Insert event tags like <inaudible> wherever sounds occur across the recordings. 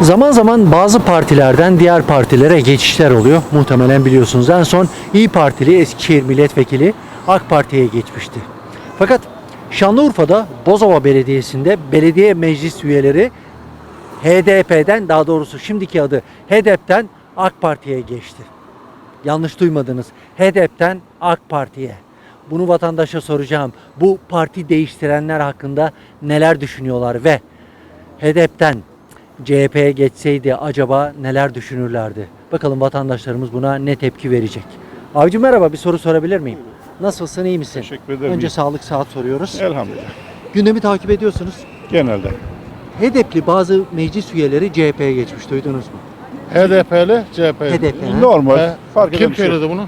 Zaman zaman bazı partilerden diğer partilere geçişler oluyor. Muhtemelen biliyorsunuz. En son İyi Partili Eskişehir Milletvekili AK Parti'ye geçmişti. Fakat Şanlıurfa'da Bozova Belediyesi'nde belediye meclis üyeleri HDP'den daha doğrusu şimdiki adı HDP'ten AK Parti'ye geçti. Yanlış duymadınız. HDP'ten AK Parti'ye. Bunu vatandaşa soracağım. Bu parti değiştirenler hakkında neler düşünüyorlar ve HDP'ten CHP'ye geçseydi acaba neler düşünürlerdi? Bakalım vatandaşlarımız buna ne tepki verecek? Avcı merhaba bir soru sorabilir miyim? Nasılsın iyi misin? Teşekkür ederim. Önce sağlık saat soruyoruz. Elhamdülillah. Gündemi takip ediyorsunuz. Genelde. HDP'li bazı meclis üyeleri CHP'ye geçmiş duydunuz mu? HDP'li, CHP'li. HDP, ha? Normal. Fark Kim bir şey söyledi bunu?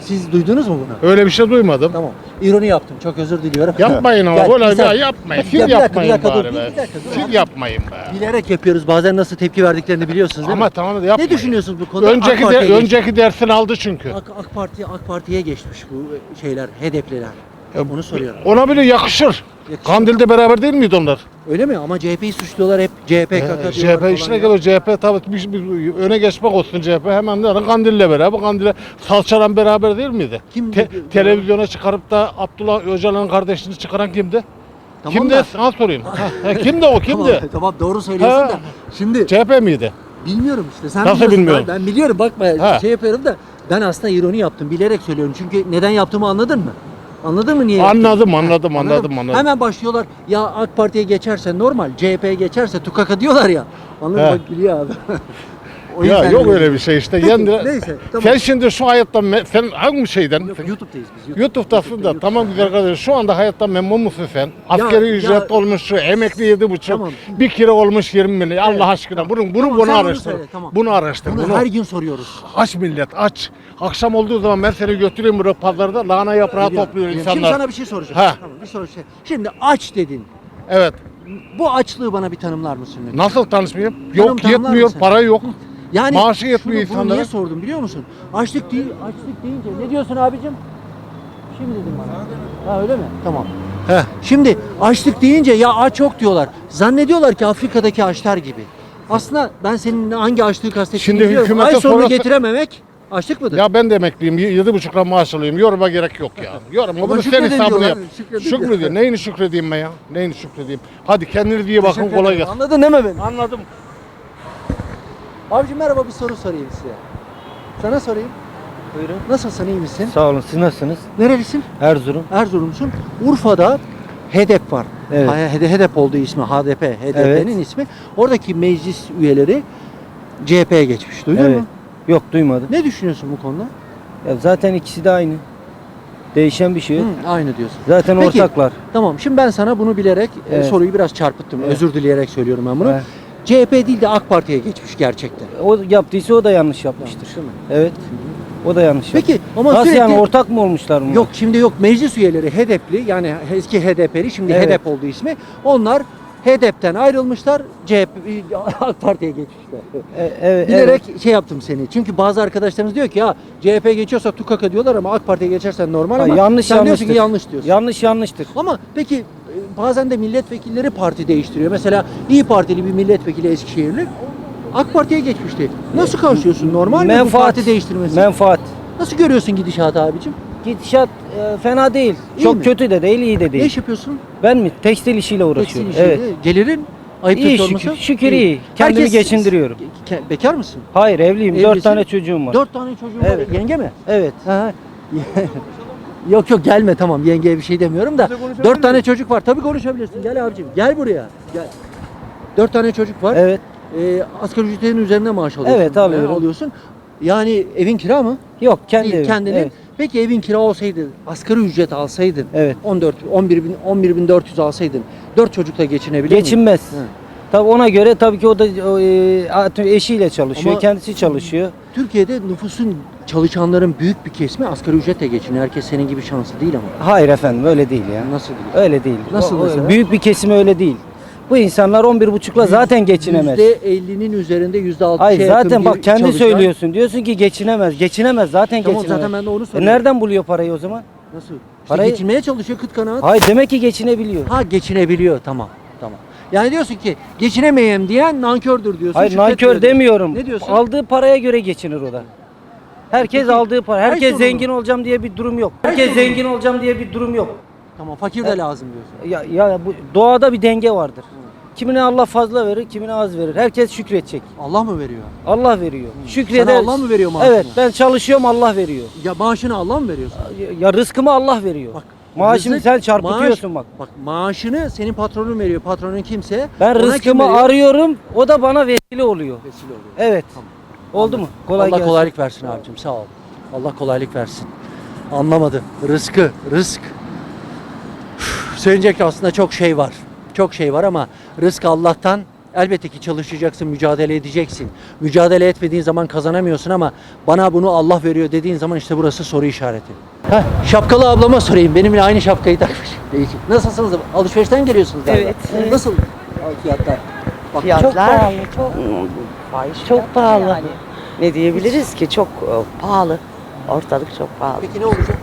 Siz duydunuz mu bunu? Öyle bir şey duymadım. Tamam. İroni yaptım. Çok özür diliyorum. <laughs> Yapmayın ama böyle bir yapmayın. Ya <laughs> Siz bir dakika, bir yapmayın dakika, dur, bari bir dakika, dur. Siz yapmayın be. Bilerek yapıyoruz. Bazen nasıl tepki verdiklerini biliyorsunuz değil Ama mi? tamam da yapmayın. Ne düşünüyorsunuz bu konuda? Önceki de, Parti'ye önceki dersini aldı çünkü. AK, AK Parti AK Parti'ye geçmiş bu şeyler, Onu soruyorum. Ona bile yakışır. Yakışır. Kandil'de beraber değil miydi onlar? Öyle mi? Ama CHP'yi suçluyorlar hep. CHP, KK diyorlar falan CHP işine ya. geliyor. CHP tabii bir, bir- öne geçmek olsun CHP. Hemen de Kandil'le beraber. Kandil'le Salçalan beraber değil miydi? Kim Te- dedi? televizyona çıkarıp da Abdullah Öcalan'ın kardeşini çıkaran kimdi? Tamam kimdi? da- Sana sorayım. <laughs> Ha, ha, kimdi o? Kimdi? Tamam, tamam doğru söylüyorsun Ha. da. Şimdi CHP miydi? bilmiyorum işte. Sen Nasıl biliyorsun. bilmiyorum? Ben, ben biliyorum bakma Ha. şey yapıyorum da ben aslında ironi yaptım. Bilerek söylüyorum. Çünkü neden yaptığımı anladın mı? Anladın mı niye? Anladım, anladım, Ha, anladım, anladım. Hemen başlıyorlar. Ya AK Parti'ye geçerse normal, CHP'ye geçerse tukaka diyorlar ya. Anladın mı? He. Bak biliyor abi. <laughs> O Ya yüzden yok diyorum. öyle bir şey işte. Peki, Yendi- neyse, tamam. Sen şimdi şu hayattan sen hangi şeyden? Yok, YouTube'dayız biz. YouTube. YouTube'dasın da YouTube. tamam güzel kardeşim. Şu anda hayattan memnun musun sen? Askeri ya- ücret olmuş şu emekli yedi buçuk. Tamam. Bir kira olmuş 20 milyon. Allah aşkına bunu bunu Tamam, bunu araştır. söyle, tamam. Bunu araştır. Bunu, Bunu, her gün soruyoruz. Aç millet aç. Akşam olduğu zaman ben seni götüreyim buraya pazarda lahana yaprağı Biliyorum, topluyor biliyorum. insanlar. Şimdi sana bir şey soracağım. Ha. Tamam, bir soru şey. Şimdi aç dedin. Evet. Bu açlığı bana bir tanımlar mısın? lütfen? Nasıl tanışmayayım? Tanım Yok yetmiyor, para yok. Yani Maaşı yetmiyor şunu, bunu insanlara. niye sordum biliyor musun? Açlık değil, açlık deyince ne diyorsun abicim? Şimdi dedim bana. Ha öyle mi? Tamam. Heh. Şimdi açlık deyince ya aç yok diyorlar. Zannediyorlar ki Afrika'daki açlar gibi. Aslında ben senin hangi açlığı kastettiğini Şimdi biliyorum. hükümete Ay sonunu sorarsa- getirememek açlık mıdır? Ya ben de emekliyim. Yedi buçuk lira maaş alıyorum. Yoruma gerek yok ya. <laughs> Yoruma Ama bunu sen şükredin hesabını diyorlar, yap. şükredin diyor. Neyini şükredeyim ben ya? Neyini şükredeyim? Hadi kendinize iyi bakın. Kolay gelsin. Anladın değil mi beni? Anladım. Abicim merhaba bir soru sorayım size. Sana sorayım. Buyurun. Nasılsın iyi misin? Sağ olun. Siz nasılsınız? Nerelisin? Erzurum. Erzurum'sun. Urfa'da HDP var. Evet. Ha- HDP olduğu ismi HDP. HDP'nin Evet. ismi. Oradaki meclis üyeleri CHP'ye geçmiş. Duydun Evet. mu? Yok duymadım. Ne düşünüyorsun bu konuda? Ya zaten ikisi de aynı. Değişen bir şey yok. Hı, aynı diyorsun. Zaten Peki. ortaklar. Tamam şimdi ben sana bunu bilerek e, Evet. soruyu biraz çarpıttım. Evet. Özür dileyerek söylüyorum ben bunu. Evet. CHP değil de AK Parti'ye geçmiş gerçekten. O yaptıysa o da yanlış yapmıştır. Değil mi? Evet. O da yanlış Peki yapmış. ama Nasıl sürekli... yani ortak mı olmuşlar bunlar? Yok şimdi yok meclis üyeleri HDP'li yani eski HDP'li şimdi Evet. HDP olduğu ismi. Onlar HDP'ten ayrılmışlar CHP <laughs> AK Parti'ye geçmişler. E, evet, Bilerek evet. şey yaptım seni. Çünkü bazı arkadaşlarımız diyor ki ya CHP geçiyorsa tukaka diyorlar ama AK Parti'ye geçersen normal Ha, ama yanlış sen diyorsun ki yanlıştır. yanlış diyorsun. Yanlış yanlıştır. Ama peki bazen de milletvekilleri parti değiştiriyor. Mesela İyi Partili bir milletvekili Eskişehirli AK Parti'ye geçmişti. Nasıl karşılıyorsun? Normal mi bu Menfaat. parti değiştirmesi? Menfaat. Nasıl görüyorsun gidişatı abicim? Gidişat e, fena değil. İyi Çok mi? kötü de değil, iyi de Ne değil. iş yapıyorsun? Ben mi? Tekstil işiyle uğraşıyorum. Tekstil işi. Evet. Gelirin ayıp İyi kötü olmasa? şükür. Şükür iyi. Kendimi geçindiriyorum. Ke- Bekar mısın? Hayır evliyim. Evlisin. Dört tane çocuğum var. Dört tane çocuğun var. Evet. Yenge mi? Evet. Ha. <laughs> yok yok gelme tamam yengeye bir şey demiyorum da. Dört tane çocuk var. Tabii konuşabilirsin. Gel abicim. Gel buraya. Gel. Dört tane çocuk var. Evet. Ee, asgari ücretin üzerinde maaş alıyorsun. Evet, alıyorum. Alıyorsun. Yani evin kira mı? Yok kendi Değil, evim. kendinin. Evet. Peki evin kira olsaydı, asgari ücret alsaydın, Evet. 14 11 bin 11 bin 400 alsaydın, dört çocukla geçinebilir? Geçinmez. Hı. Tabii ona göre tabii ki o da o, e, eşiyle çalışıyor, Ama- kendisi çalışıyor. Türkiye'de nüfusun çalışanların büyük bir kesimi asgari ücretle geçiniyor. Herkes senin gibi şanslı değil ama. Hayır efendim öyle değil ya. Nasıl değil? Öyle değil. Nasıl O- o mesela? Büyük bir kesimi öyle değil. Bu insanlar 11,5'la zaten geçinemez. %50'nin üzerinde %60'a Hayır yakın zaten bak kendi söylüyorsun. Diyorsun ki geçinemez. Geçinemez zaten Tamam geçinemez. zaten ben de onu E soruyorum. nereden buluyor parayı o zaman? Nasıl? İşte Parayı- geçinmeye çalışıyor kıt kanaat. Hayır demek ki geçinebiliyor. Ha geçinebiliyor tamam. Tamam. Yani diyorsun ki geçinemeyem diyen nankördür diyorsun. Hayır nankör şükretmiyor diyorsun. demiyorum. Ne diyorsun? Aldığı paraya göre geçinir o da. Herkes aldığı para. Herkes sonu zengin olacağım diye bir durum yok. Herkes zengin olacağım diye bir durum yok. Tamam fakir de lazım diyorsun. Ya, ya bu doğada bir denge vardır. Kimine Allah fazla verir, kimine az verir. Herkes şükredecek. Allah mı veriyor? Allah veriyor. Şükreder. Sana Allah mı veriyor maaşını? Evet, ben çalışıyorum Allah veriyor. Ya maaşını Allah mı veriyorsun? Ya, ya rızkımı Allah veriyor. Bak, Maaşımı rızık, sen çarpıtıyorsun maaş- bak. Bak maaşını senin patronun veriyor. Patronun kimse. Ben kim rızkımı veriyor? arıyorum, o da bana vesile oluyor. Vesile oluyor. Evet. Tamam. Oldu mu? Kolay Allah gelsin. kolaylık versin abicim sağ ol. Allah kolaylık versin. Anlamadı. Rızkı, rızk. Üf, Söyleyecek aslında çok şey var. Çok şey var ama rızk Allah'tan. Elbette ki çalışacaksın, mücadele edeceksin. Mücadele etmediğin zaman kazanamıyorsun ama bana bunu Allah veriyor dediğin zaman işte burası soru işareti. Heh, şapkalı ablama sorayım. Benimle aynı şapkayı takmış. <laughs> Değişik. Nasılsınız? Alışverişten geliyorsunuz galiba. Evet. Nasıl fiyatlar? Bak, Fiyatlar çok pahalı. çok çok pahalı. Ne diyebiliriz ki çok e, pahalı. Ortalık çok pahalı. Peki ne olacak?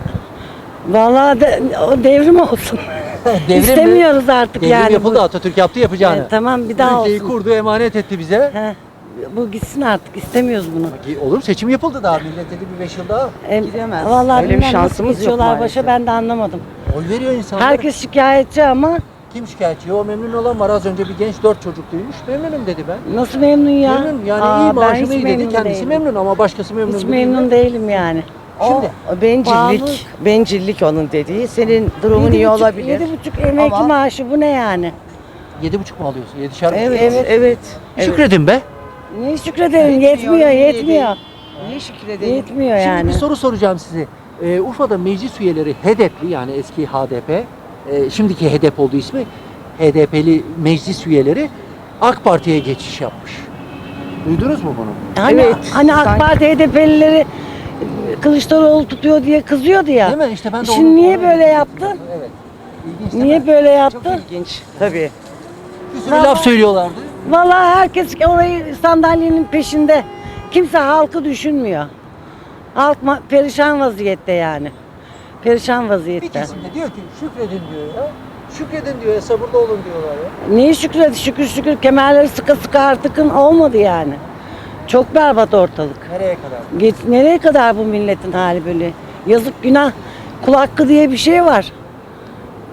Vallahi de, o devrim olsun. <laughs> Devrim mi? İstemiyoruz artık Devrim yani. yapıldı bu. Atatürk yaptı yapacağını. Evet, tamam bir daha Ülkeyi olsun. kurdu emanet etti bize. He, bu gitsin artık istemiyoruz bunu. Olur seçim yapıldı daha millet dedi bir beş yıl daha. Em, Gidemez. Vallahi Öyle bir bilmem nasıl şansımız yok geçiyorlar maalesef. başa ben de anlamadım. Oy veriyor insanlar. Herkes şikayetçi ama Kim şikayetçi? O memnun olan var. Az önce bir genç dört çocuk duymuş. Memnunum dedi ben. nasıl memnun ya? Memnun. Yani Aa, iyi ben maaşım iyi dedi. memnun Kendisi değilim. memnun ama başkası memnun Hiç değil memnun değilim yani. Şimdi O bencillik, Pahalılık. bencillik onun dediği. Senin durumun iyi olabilir. Yedi buçuk emekli Ama- maaşı bu ne yani? yedi buçuk mu alıyorsun? Yedişer mi? Evet, evet, evet. Şükredin be. Niye şükredelim? Yetmiyor, yetmiyor. Niye şükredelim? Yetmiyor Şimdi yani. bir soru soracağım size. Ee, Urfa'da meclis üyeleri HDP'li yani eski HDP, e, şimdiki HDP olduğu ismi HDP'li meclis üyeleri AK Parti'ye geçiş yapmış. Duydunuz mu bunu? Hani, Evet, hani AK sanki- Parti HDP'lileri Kılıçdaroğlu tutuyor diye kızıyordu ya. Değil mi? İşte ben de Şimdi onu- niye onu- böyle yaptı? Evet. İlginç değil Niye mi? böyle Çok yaptı? ilginç. Tabii. Bir sürü laf söylüyorlardı. Vallahi herkes orayı sandalyenin peşinde. Kimse halkı düşünmüyor. Halk ma- perişan vaziyette yani. Perişan Bir vaziyette. kesim de diyor ki şükredin diyor ya. Şükredin diyor ya sabırlı olun diyorlar ya. Neyi şükret şükür şükür kemerleri sıkı sıkı artıkın olmadı yani. Çok berbat ortalık. Nereye kadar? Geç, nereye kadar bu milletin hali böyle? Yazık günah. Kul hakkı diye bir şey var.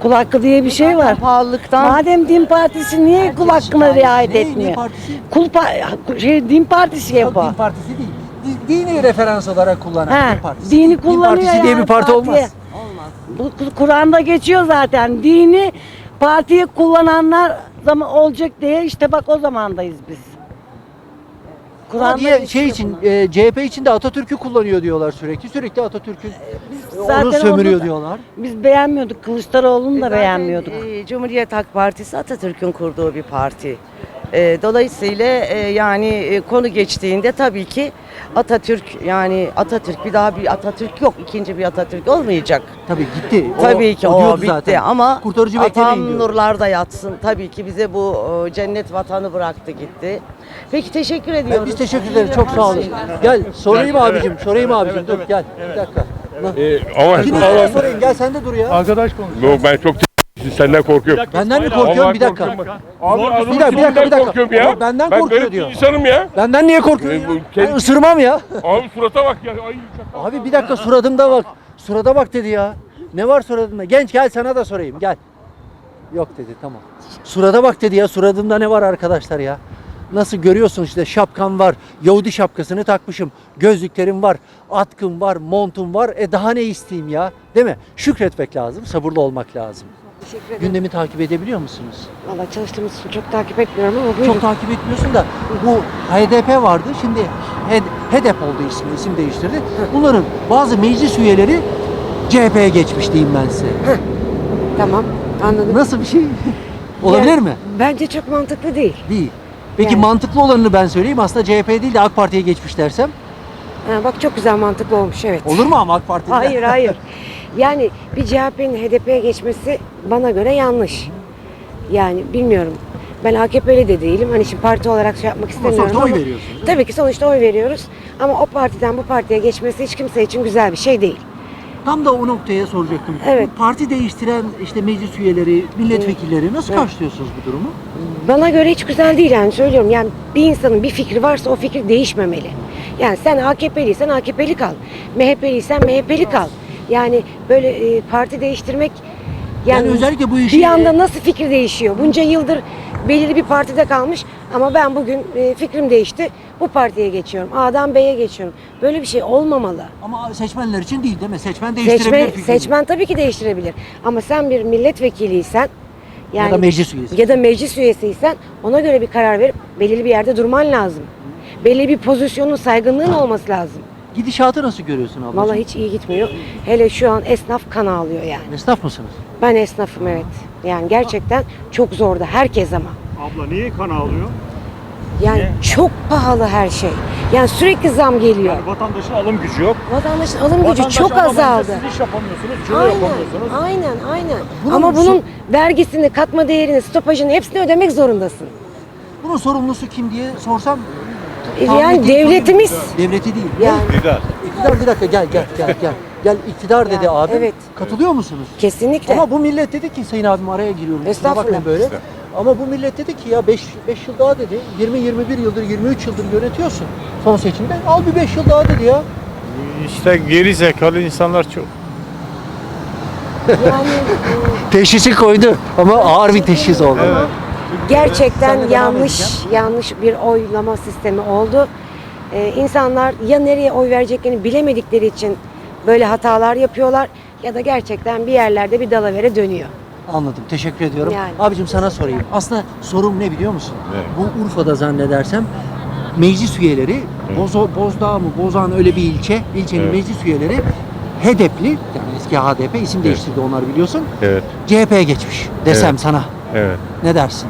Kul hakkı diye bir şey var. Pahalılıktan Madem Din Partisi niye kul hakkına riayet Ne, ne etmiyor? partisi? Kul pa- şey Din Partisi Yok, yapar. Din Partisi değil. Di- Dini referans olarak kullanan He, Din Partisi. dini Din kullanıyor Partisi diye yani bir parti olmaz. Kur'an'da geçiyor zaten. Dini partiyi kullananlar zaman olacak diye işte bak o zamandayız biz. Kur'an'da diye, şey geçiyor için e, CHP için de Atatürk'ü kullanıyor diyorlar sürekli. Sürekli Atatürk'ün Biz onu zaten sömürüyor onu da- diyorlar. Biz beğenmiyorduk. Kılıçdaroğlu'nu da Zaten, beğenmiyorduk. e, Cumhuriyet Halk Partisi Atatürk'ün kurduğu bir parti. E, dolayısıyla e, yani e, konu geçtiğinde tabii ki Atatürk yani Atatürk bir daha bir Atatürk yok. ikinci bir Atatürk olmayacak. Tabii gitti. O- tabii ki o, diyordu bitti zaten. ama Kurtarıcı atam nurlarda yatsın. Tabii ki bize bu e, cennet vatanı bıraktı gitti. Peki teşekkür ediyoruz. Evet, biz teşekkür ederiz. Çok sağ olun. Gel sorayım abicim. Sorayım abicim. Dur gel. Bir dakika. Ee, ama de sorayım. Gel sen de dur ya. Arkadaş. Yok, ben çok senden korkuyorum. Benden mi korkuyorsun? Bir dakika. Abi adamın Bir dakika, bir dakika, bir dakika. korkuyorum ya. Ama benden ben korkuyor bir diyor. insanım ya. Benden niye korkuyorsun bu ya? Ben ısırmam ya. Abi surata bak ya. Ay, şaka. Abi bir dakika suratımda bak. Surata bak dedi ya. Ne var suratımda? Genç gel sana da sorayım gel. Yok dedi tamam. Surata bak dedi ya. Suratımda ne var arkadaşlar ya? Nasıl görüyorsun işte şapkan var. Yahudi şapkasını takmışım. Gözlüklerim var. Atkım var. Montum var. E daha ne isteyeyim ya? Değil mi? Şükretmek lazım. Sabırlı olmak lazım. Gündemi takip edebiliyor musunuz? Valla çalıştığımız için çok takip etmiyorum ama buyurun. Çok takip etmiyorsun da bu HDP vardı. Şimdi HDP oldu ismi, isim değiştirdi. Bunların bazı meclis üyeleri CHP'ye geçmiş diyeyim ben size. Tamam anladım. Nasıl bir şey? <laughs> Olabilir Yani mi? Bence çok mantıklı değil. Değil. Peki Yani. mantıklı olanını ben söyleyeyim. Aslında CHP değil de AK Parti'ye geçmiş dersem. Ha, bak çok güzel mantıklı olmuş evet. Olur mu ama AK Parti'de? Hayır hayır. Yani bir CHP'nin HDP'ye geçmesi bana göre yanlış. Yani bilmiyorum. Ben AKP'li de değilim. Hani şimdi parti olarak şey yapmak Ama istemiyorum sonuçta oy veriyorsun. tabii ki sonuçta oy veriyoruz. Ama o partiden bu partiye geçmesi hiç kimse için güzel bir şey değil. Tam da o noktaya soracaktım. Evet. Parti değiştiren işte meclis üyeleri, milletvekilleri nasıl karşılıyorsunuz bu durumu? Bana göre hiç güzel değil yani söylüyorum. Yani bir insanın bir fikri varsa o fikir değişmemeli. Yani sen AKP'liysen AKP'li kal. MHP'liysen MHP'li kal. Yani böyle e, parti değiştirmek Yani, özellikle bu işi bir anda nasıl fikir değişiyor? Bunca yıldır belirli bir partide kalmış ama ben bugün e, fikrim değişti. Bu partiye geçiyorum. A'dan B'ye geçiyorum. Böyle bir şey olmamalı. ama seçmenler için değil değil mi? Seçmen değiştirebilir Seçmen, fikrini. seçmen tabii ki değiştirebilir. Ama sen bir milletvekiliysen yani ya da meclis üyesi. ya da meclis üyesiysen ona göre bir karar verip belirli bir yerde durman lazım. Belli bir pozisyonun saygınlığın olması lazım. Gidişatı nasıl görüyorsun ablacığım? Vallahi hiç iyi gitmiyor. Hele şu an esnaf kan ağlıyor yani. Esnaf mısınız? Ben esnafım evet. Yani gerçekten çok zorda herkes ama. Abla niye kan ağlıyor? Yani çok pahalı her şey. Yani sürekli zam geliyor. Vatandaşın alım gücü yok. Vatandaşın alım gücü çok azaldı. Siz iş yapamıyorsunuz, Aynen, yapamıyorsunuz. aynen, aynen. Bunun Ama so- bunun vergisini, katma değerini, stopajını hepsini ödemek zorundasın. Bunun sorumlusu kim diye sorsam Yani ettiğim devletimiz. Devleti değil. Yani Güzel. İktidar bir dakika gel gel gel gel. Gel iktidar dedi Yani, abi. evet. Katılıyor musunuz? kesinlikle. Ama bu millet dedi ki Sayın abim araya giriyorum. kusura Estağfurullah. bakmayın böyle. Ama bu millet dedi ki ya 5 5 yıl daha dedi. 20 21 yıldır 23 yıldır yönetiyorsun. Son seçimde al bir 5 yıl daha dedi ya. İşte geri zekalı insanlar çok. yani e, <laughs> Teşhisi koydu ama ağır bir teşhis oldu. Evet. Gerçekten de yanlış yanlış bir oylama sistemi oldu. Ee, insanlar ya nereye oy vereceklerini bilemedikleri için böyle hatalar yapıyorlar ya da gerçekten bir yerlerde bir dalavere dönüyor. Anladım. Teşekkür ediyorum. Yani. Abicim sana sorayım. Aslında sorum ne biliyor musun? Ne? Bu Urfa'da zannedersem meclis üyeleri Bozo, Bozdağ mı Bozan öyle bir ilçe. ilçenin Evet. meclis üyeleri HDP'li yani eski HDP isim değiştirdi onlar biliyorsun. Evet, CHP'ye geçmiş desem Evet. sana. Evet. Ne dersin?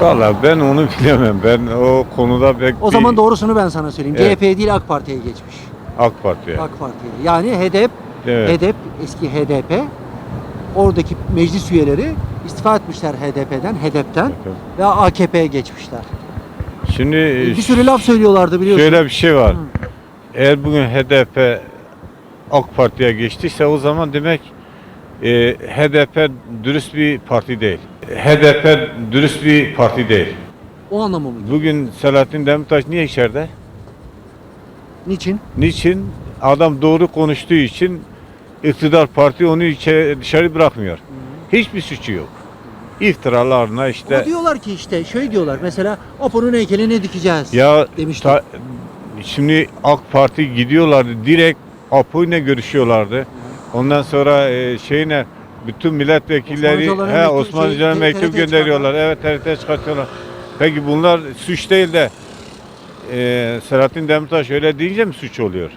Valla ben onu bilemem. Ben o konuda pek O zaman doğrusunu ben sana söyleyeyim. Evet. CHP'ye değil AK Parti'ye geçmiş. AK Parti'ye. AK Parti'ye. Yani HDP, Evet. HDP eski HDP oradaki meclis üyeleri istifa etmişler HDP'den, HDP'ten ve AKP'ye geçmişler. Şimdi Bir sürü laf söylüyorlardı biliyorsun. şöyle bir şey var. Eğer bugün HDP AK Parti'ye geçtiyse o zaman demek e, HDP dürüst bir parti değil. HDP dürüst bir parti değil. O anlamı mı? Bugün Selahattin Demirtaş niye içeride? Niçin? Niçin? Adam doğru konuştuğu için iktidar parti onu içeri, dışarı bırakmıyor. Hiçbir suçu yok. İftiralarına O işte diyorlar ki işte şöyle diyorlar mesela Apo'nun heykelini dikeceğiz. ya demişler. ta- şimdi AK Parti gidiyorlardı direkt Apo ile görüşüyorlardı. Ondan sonra e, şeyine bütün milletvekilleri Osman Hoca'lara he mektup- şey, TRT mektup gönderiyorlar. Evet TRT çıkartıyorlar. Peki bunlar suç değil de e, Selahattin Demirtaş öyle deyince mi suç oluyor?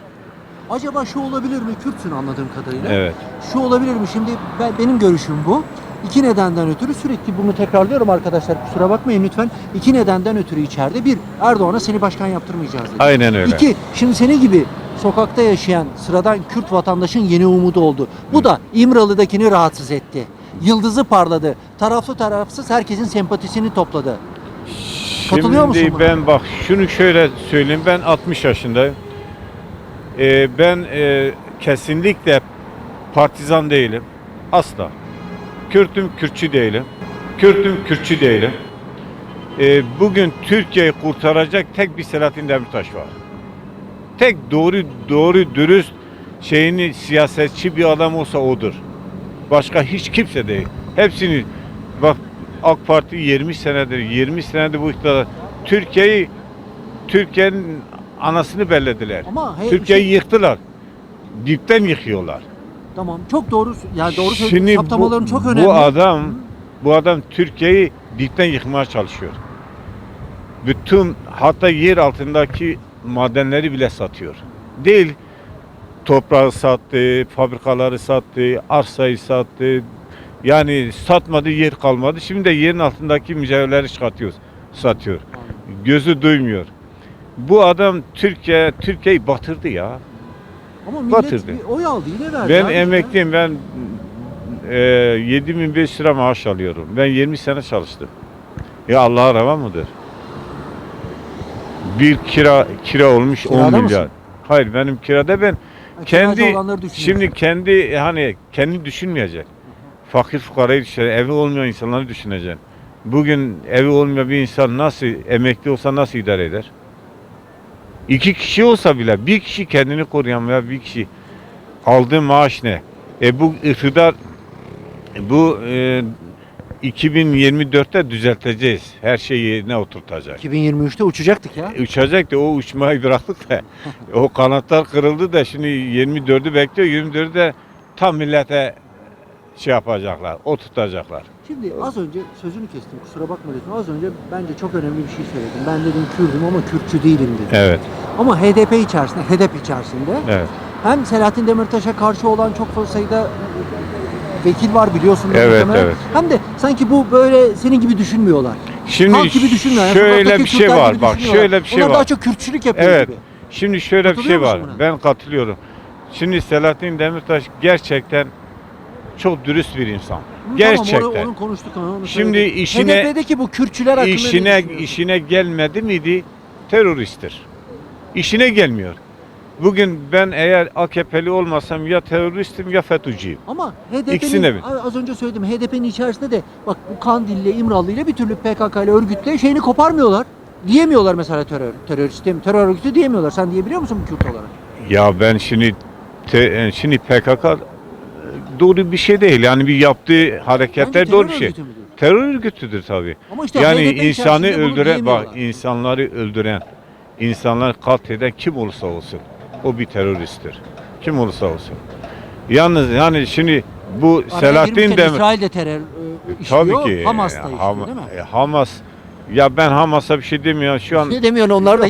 Acaba şu olabilir mi? Kürtsün anladığım kadarıyla. Evet. Şu olabilir mi? Şimdi ben, benim görüşüm bu. İki nedenden ötürü sürekli bunu tekrarlıyorum arkadaşlar kusura bakmayın lütfen. İki nedenden ötürü içeride. Bir, Erdoğan'a seni başkan yaptırmayacağız dedi. Aynen öyle. İki, şimdi senin gibi sokakta yaşayan sıradan Kürt vatandaşın yeni umudu oldu. Bu da İmralı'dakini rahatsız etti. Yıldızı parladı. Taraflı tarafsız herkesin sempatisini topladı. Katılıyor musun Şimdi buna? ben bak şunu şöyle söyleyeyim ben 60 yaşındayım. Ee, ben e, kesinlikle partizan değilim. Asla. Kürtüm Kürtçü değilim. Kürtüm Kürtçü değilim. Ee, bugün Türkiye'yi kurtaracak tek bir Selahattin Demirtaş var. Tek doğru doğru dürüst şeyini siyasetçi bir adam olsa odur. Başka hiç kimse değil. Hepsini bak AK Parti 20 senedir 20 senedir bu iktidar Türkiye'yi Türkiye'nin anasını bellediler. Ama Türkiye'yi şey- yıktılar. Dipten yıkıyorlar. Tamam çok doğru yani doğru. Şimdi bu, çok önemli. bu adam bu adam Türkiye'yi dipten yıkmaya çalışıyor. Bütün hatta yer altındaki madenleri bile satıyor. Değil toprağı sattı, fabrikaları sattı, arsayı sattı. Yani satmadı yer kalmadı. Şimdi de yerin altındaki mücevherleri çıkartıyor, satıyor. Gözü duymuyor. Bu adam Türkiye Türkiye'yi batırdı ya. Ama millet batırdı. bir oy aldı yine verdi. Ben abi. emekliyim. Ben e, 7500 lira maaş alıyorum. Ben 20 sene çalıştım. Ya Allah'a rava mıdır? Bir kira kira olmuş Kirada 10 milyar. mısın? Hayır benim kirada ben kiracı kendi olanları düşünüyorsun. şimdi kendi hani kendi düşünmeyecek. Fakir fukarayı düşünecek, evi olmayan insanları düşünecek. Bugün evi olmayan bir insan nasıl emekli olsa nasıl idare eder? İki kişi olsa bile bir kişi kendini koruyan veya bir kişi aldığı maaş ne? E bu iktidar bu e, 2024'te düzelteceğiz. Her şeyi yerine oturtacak. 2023'te uçacaktık ya. Uçacak da o uçmayı bıraktık da <laughs> o kanatlar kırıldı da şimdi 24'ü bekliyor. 24'ü de tam millete şey yapacaklar, oturtacaklar. Şimdi az önce sözünü kestim kusura bakma lütfen. Az önce bence çok önemli bir şey söyledin. Ben dedim Kürdüm ama Kürtçü değilim dedim. Evet, Ama HDP içerisinde, HDP içerisinde evet. hem Selahattin Demirtaş'a karşı olan çok sayıda vekil var biliyorsun. Evet, muhtemelen. evet. Hem de sanki bu böyle senin gibi düşünmüyorlar. Şimdi Halk gibi düşünmüyorlar. Yani şöyle bir şey Kürtler var gibi bak, şöyle bir şey Onlar var. daha çok Kürtçülük yapıyor Evet. gibi. Şimdi şöyle bir Katılıyor şey var. musun buna? Ben katılıyorum. Şimdi Selahattin Demirtaş gerçekten çok dürüst bir insan. Hı, Gerçekten. Tamam, onu, onu konuştuk. Onu, onu Şimdi söyledik. işine- HDP'deki bu Kürtçüler hakkında ne işine düşünüyorsun? işine gelmedi miydi teröristtir. İşine gelmiyor. Bugün ben eğer AKP'li olmasam ya teröristim ya FETÖ'cüyüm. Ama İkisine HDP'nin bir. az önce söyledim HDP'nin içerisinde de bak bu Kandil'le İmralı'yla bir türlü PKK ile örgütle şeyini koparmıyorlar. Diyemiyorlar mesela terör teröristim terör örgütü diyemiyorlar. Sen diyebiliyor musun bu Kürt olarak? Ya ben şimdi te- şimdi PKK doğru bir şey değil. Yani bir yaptığı hareketler Bence doğru terör bir şey. örgütü müdür? Terör örgütüdür tabii. Ama işte yani HDP insanı içerisinde bunu öldüren bak diyemiyorlar. insanları öldüren, insanları katleden kim olursa olsun o bir teröristtir. Kim olursa olsun. Yalnız yani şimdi bu Araya Selahattin Demir İsrail de terör e, işliyor. tabii ki Hamas da e, işliyor Ham- değil mi? e, Hamas ya ben Hamas'a bir şey demiyorum. Şu an Ne demiyorsun onlar da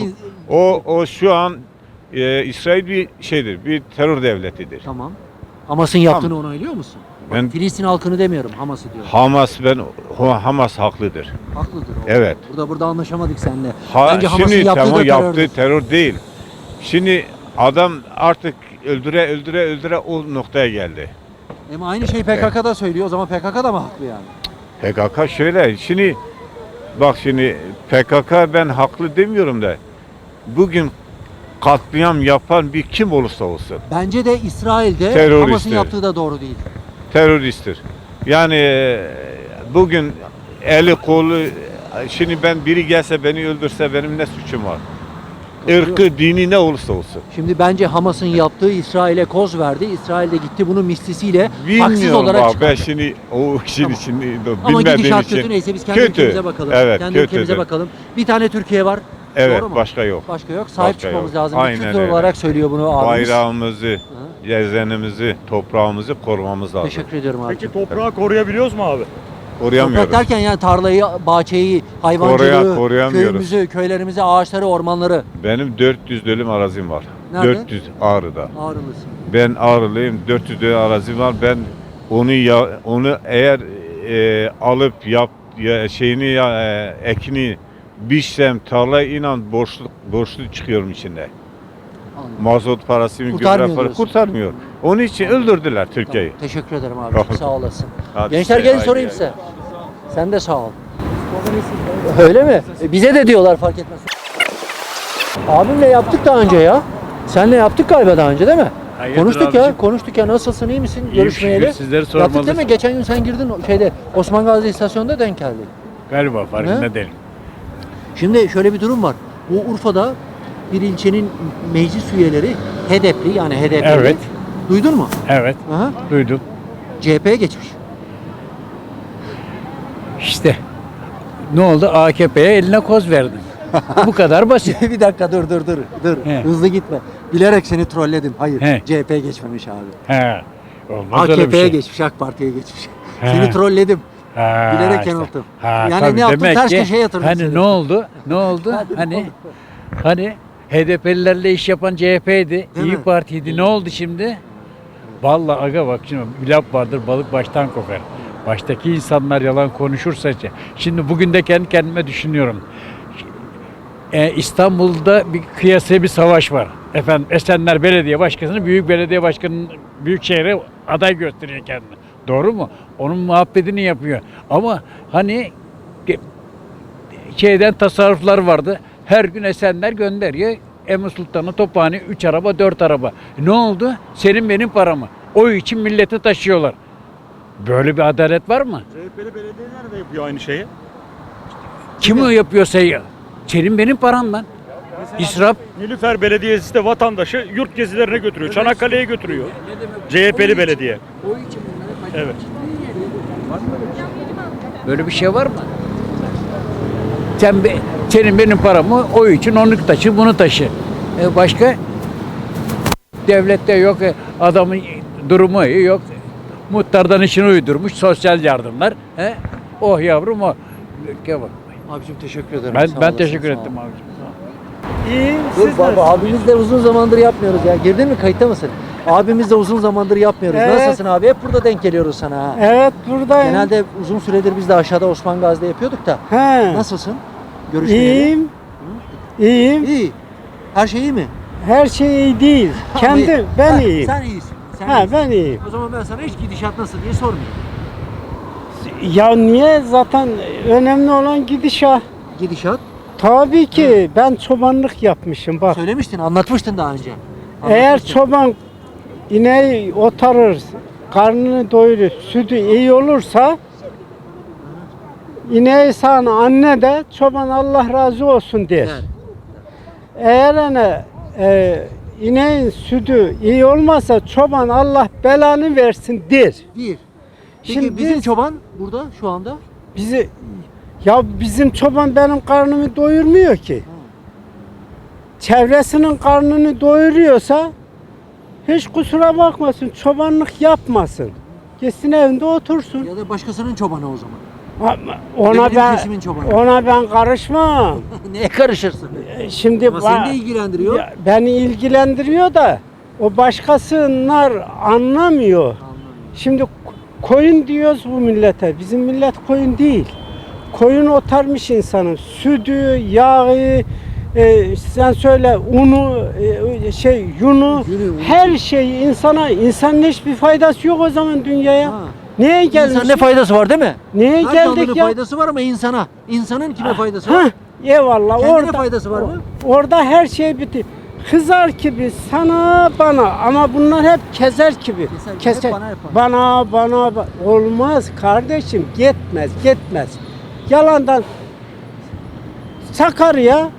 o o şu an e, İsrail bir şeydir. Bir terör devletidir. tamam. Hamas'ın yaptığını onaylıyor musun? Bak, Ben- Filistin halkını demiyorum Hamas'ı diyorum. Hamas ben Hamas haklıdır. Haklıdır o. Evet. Burada burada anlaşamadık seninle. Ha, Bence Hamas'ın şimdi yaptığı tamam yaptığı terör değil. Şimdi adam artık öldüre öldüre öldüre o noktaya geldi. Ama aynı şey PKK'da söylüyor. O zaman PKK da mı haklı yani? PKK şöyle şimdi bak şimdi PKK ben haklı demiyorum da bugün katliam yapan bir kim olursa olsun Bence de İsrail'de Teröristtir. Hamas'ın yaptığı da doğru değil. teröristtir. Yani e, bugün eli kolu şimdi ben biri gelse beni öldürse benim ne suçum var? Irkı, dini ne olursa olsun. Şimdi bence Hamas'ın yaptığı İsrail'e koz verdi. İsrail de gitti bunun mislisiyle haksız Bilmiyorum olarak bak ben çıkardı. şimdi o işin Tamam. içinde Ama bilmediğim gidişat için. kötü neyse biz kendi Kötü. ülkemize bakalım. Evet, kendi kötüdür. ülkemize bakalım. Bir tane Türkiye var. Evet Doğru mu? başka yok. Başka yok. Sahip Başka çıkmamız yok. lazım. Aynen Kürt öyle. olarak söylüyor bunu abimiz. Bayrağımızı, gezenimizi, toprağımızı korumamız lazım. Teşekkür ediyorum abi. Peki toprağı koruyabiliyoruz mu abi? Koruyamıyoruz. Toprak derken yani tarlayı, bahçeyi, hayvancılığı, Koruya- köyümüzü, köylerimizi, ağaçları, ormanları. Benim 400 dönüm arazim var. Nerede? 400 Ağrı'da. Ağrılısın. Ben Ağrılıyım. 400 dönüm arazim var. Ben onu ya onu eğer e, alıp yap ya şeyini ya e, ekini biçsem tarla inan borçlu borçlu çıkıyorum içinde. Mazot parası, gübre Kurtarmıyor parası diyorsun. kurtarmıyor. Onun için öldürdüler Türkiye'yi. Tamam, teşekkür ederim abi. Tamam. Sağ olasın. Hadi Gençler size gelin haydi sorayım yani. size. Sen de sağ ol. Öyle mi? E, bize de diyorlar fark etmez. Abimle yaptık daha önce ya. Senle yaptık galiba daha önce değil mi? konuştuk ya, konuştuk ya. Nasılsın, iyi misin? Görüşmeyeli. Sizleri Yaptık değil mi? Geçen gün sen girdin o şeyde Osman Gazi istasyonunda denk geldik. Galiba farkında değilim. Şimdi şöyle bir durum var. Bu Urfa'da bir ilçenin meclis üyeleri HDP'li yani HDP'li. Evet. Duydun mu? Evet Aha. duydum. CHP'ye geçmiş. İşte ne oldu? AKP'ye eline koz verdin. <laughs> Bu kadar basit. bir dakika dur dur dur dur. He. Hızlı gitme. Bilerek seni trolledim. Hayır. He. Geçmemiş abi. He. Olmaz AKP'ye şey. geçmiş, AK Parti'ye geçmiş. He. Seni trolledim. Ha, Bilerek işte. yanılttım. Ha, Yani ne yaptım? Ters ki, köşeye yatırdım Hani seni. ne oldu? Ne oldu? <laughs> Hani hani HDP'lilerle iş yapan CHP'ydi. Değil İyi mi? Parti'ydi. Ne oldu şimdi? Vallahi aga bak şimdi bir laf vardır balık baştan kokar. Baştaki insanlar yalan konuşursa şimdi bugün de kendi kendime düşünüyorum. Ee, İstanbul'da bir kıyasaya bir savaş var. Efendim Esenler Belediye Başkanı'nı Büyük Belediye Başkanı'nın Büyükşehir'e aday gösteriyor kendini. Doğru mu? Onun muhabbetini yapıyor. Ama hani ge- şeyden tasarruflar vardı. Her gün Esenler gönderiyor. Emi Sultan'ı Tophane 3 araba 4 araba. Ne oldu? Senin benim paramı. Oy için milleti taşıyorlar. Böyle bir adalet var mı? CHP'li belediyeler de yapıyor aynı şeyi. Kim o yapıyorsa ya? Senin benim param lan. İsraf. Nilüfer Belediyesi de vatandaşı yurt gezilerine götürüyor. Çanakkale'ye götürüyor. CHP'li belediye. Evet. Böyle bir şey var mı? Sen be, senin benim paramı o için onu taşı bunu taşı. E başka? Devlette yok e, adamın durumu iyi yok. Muhtardan işini uydurmuş sosyal yardımlar. He? Oh yavrum o. Gel bak. Abicim teşekkür ederim. Ben, Sağ ben teşekkür sağ ol. ettim abicim. İyi. Dur baba abimiz de uzun zamandır yapmıyoruz ya. Girdin mi kayıtta mısın? Abimiz de uzun zamandır yapmıyoruz. Evet. Nasılsın abi? Hep burada denk geliyoruz sana ha. Evet buradayım. Genelde uzun süredir biz de aşağıda Osman Gazi'de yapıyorduk da. He. Nasılsın? Görüşmeyeli. İyiyim. İyiyim. İyi. Her şey iyi mi? Her şey iyi değil. <laughs> Kendi ben Ha, iyiyim. Sen iyisin. Sen Ha iyisin. ben iyiyim. O zaman ben sana hiç gidişat nasıl diye sormayayım. Ya niye zaten önemli olan gidişat. Gidişat. Tabii ki ben çobanlık yapmışım bak. Söylemiştin, anlatmıştın daha önce. Eğer Anlatmıştın. çoban ineği otarır, karnını doyurur, sütü iyi olursa ineği sana anne de çoban Allah razı olsun der. Der. Eğer hani e, ineğin sütü iyi olmazsa çoban Allah belanı versin der. Bir. Peki Şimdi bizim biz- çoban burada şu anda. Bizi ya bizim çoban benim karnımı doyurmuyor ki. Çevresinin karnını doyuruyorsa hiç kusura bakmasın, çobanlık yapmasın. Gitsin evinde otursun. Ya da başkasının çobanı o zaman. Ona ben çobanı. ona ben karışmam. <laughs> Neye karışırsın? Şimdi Ama seni ba- de ilgilendiriyor. Ya, beni ilgilendiriyor da o başkasınlar anlamıyor. Şimdi koyun diyoruz bu millete. Bizim millet koyun değil. Koyun otarmış insanın. Sütü, yağı, e, sen söyle unu, e, şey yunu, Yünü, unu. her şey insana, insanın hiçbir faydası yok o zaman dünyaya. Ha. Neye gelmiş? İnsan ne faydası var değil mi? Neye Her geldik ya? faydası var ama insana. İnsanın kime faydası var? Eyvallah. Kendine orada, faydası var mı? Orada her şey bitti. Kızar gibi sana bana ama bunlar hep kezer gibi. Keser gibi, hep bana, hep bana, bana, ba- olmaz kardeşim gitmez gitmez. Yalandan Sakarya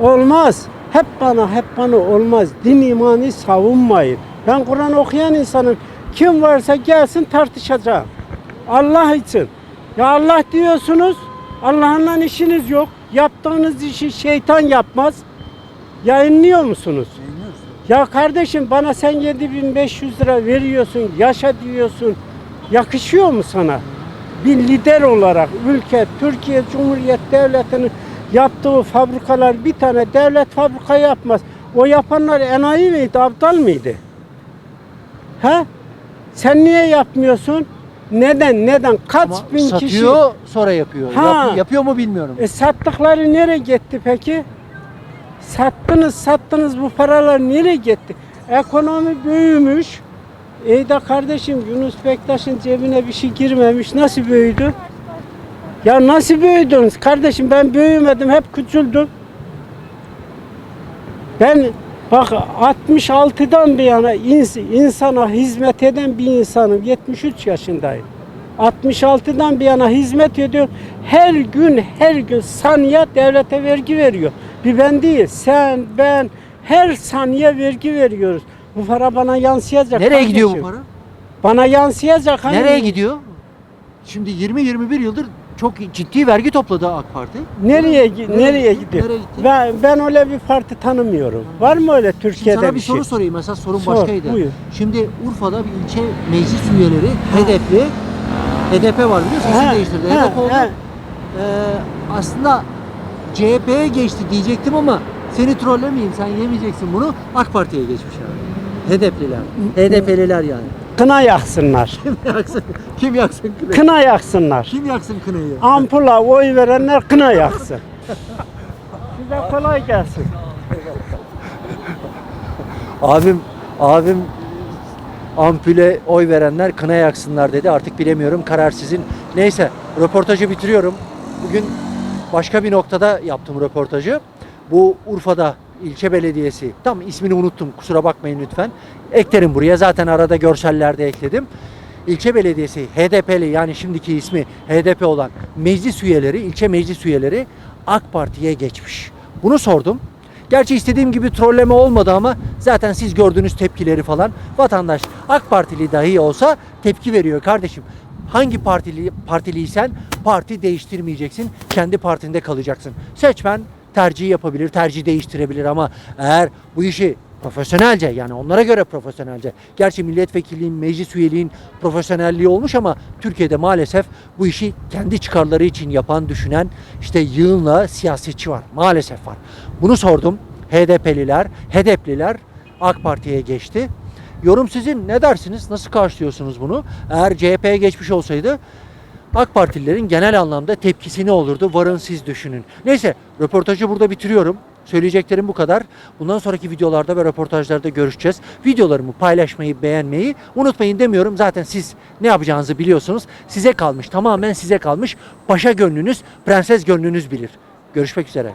olmaz. Hep bana hep bana olmaz. Din imanı savunmayın. Ben Kur'an okuyan insanım. Kim varsa gelsin tartışacağım. Allah için. Ya Allah diyorsunuz. Allah'ınla işiniz yok. Yaptığınız işi şeytan yapmaz. Yayınlıyor musunuz? Ya kardeşim bana sen 7500 lira veriyorsun, yaşa diyorsun. Yakışıyor mu sana? Bir lider olarak ülke, Türkiye Cumhuriyet Devleti'nin yaptığı fabrikalar bir tane devlet fabrika yapmaz. O yapanlar enayi miydi, aptal mıydı? Ha? Sen niye yapmıyorsun? Neden, neden? Kaç Ama bin kişi... satıyor sonra yapıyor. Ha. Yap- yapıyor mu bilmiyorum. E sattıkları nereye gitti peki? Sattınız sattınız bu paralar nereye gitti? Ekonomi büyümüş. İyi de kardeşim Yunus Bektaş'ın cebine bir şey girmemiş. Nasıl büyüdü? Ya nasıl büyüdünüz kardeşim? Ben büyümedim. Hep küçüldüm. Ben bak 66'dan bir yana ins- insana hizmet eden bir insanım. 73 yaşındayım. 66'dan bir yana hizmet ediyor. Her gün her gün saniye devlete vergi veriyor. Bir ben değil, sen, ben her saniye vergi veriyoruz. Bu para bana yansıyacak. Nereye gidiyor bu kardeşim. para? Bana yansıyacak. hani- Nereye gidiyor? Şimdi 20-21 yıldır çok ciddi vergi topladı AK Parti. Nereye gi- nereye gidiyor? Nereye gitti? Ben ben öyle bir parti tanımıyorum. Var mı öyle Şimdi Türkiye'de sana bir, bir şey? soru sorayım. Mesela sorun Sor, başkaydı. buyur. Şimdi Urfa'da bir ilçe meclis üyeleri HDP'li HDP var biliyorsun isim Ha, değiştirdi. ha, HDP oldu. ha. Ee, aslında CHP'ye geçti diyecektim ama seni trollemeyeyim sen yemeyeceksin bunu. AK Parti'ye geçmiş abi. HDP'liler. HDP'liler yani. Kına yaksınlar. <laughs> Kim yaksın? Kim yaksın kınayı? Kına yaksınlar. Kim yaksın kınayı? Ampula oy verenler kına yaksın. <laughs> Size kolay gelsin. Abim, abim ampule oy verenler kına yaksınlar dedi. Artık bilemiyorum. Karar sizin. Neyse röportajı bitiriyorum. Bugün başka bir noktada yaptım röportajı. Bu Urfa'da ilçe belediyesi, tam ismini unuttum kusura bakmayın lütfen. Eklerim buraya zaten arada görsellerde ekledim. İlçe belediyesi HDP'li yani şimdiki ismi HDP olan meclis üyeleri, ilçe meclis üyeleri AK Parti'ye geçmiş. Bunu sordum. Gerçi istediğim gibi trolleme olmadı ama zaten siz gördüğünüz tepkileri falan vatandaş AK Partili dahi olsa tepki veriyor kardeşim. Hangi partili partiliysen parti değiştirmeyeceksin. Kendi partinde kalacaksın. Seçmen tercih yapabilir, tercih değiştirebilir ama eğer bu işi profesyonelce yani onlara göre profesyonelce. Gerçi milletvekilliğin, meclis üyeliğin profesyonelliği olmuş ama Türkiye'de maalesef bu işi kendi çıkarları için yapan, düşünen işte yığınla siyasetçi var. Maalesef var. Bunu sordum. HDP'liler, HDP'liler AK Parti'ye geçti. Yorum sizin ne dersiniz? Nasıl karşılıyorsunuz bunu? Eğer CHP'ye geçmiş olsaydı AK Partililerin genel anlamda tepkisi ne olurdu? Varın siz düşünün. Neyse röportajı burada bitiriyorum. Söyleyeceklerim bu kadar. Bundan sonraki videolarda ve röportajlarda görüşeceğiz. Videolarımı paylaşmayı, beğenmeyi unutmayın demiyorum. Zaten siz ne yapacağınızı biliyorsunuz. Size kalmış, tamamen size kalmış. Paşa gönlünüz, prenses gönlünüz bilir. Görüşmek üzere.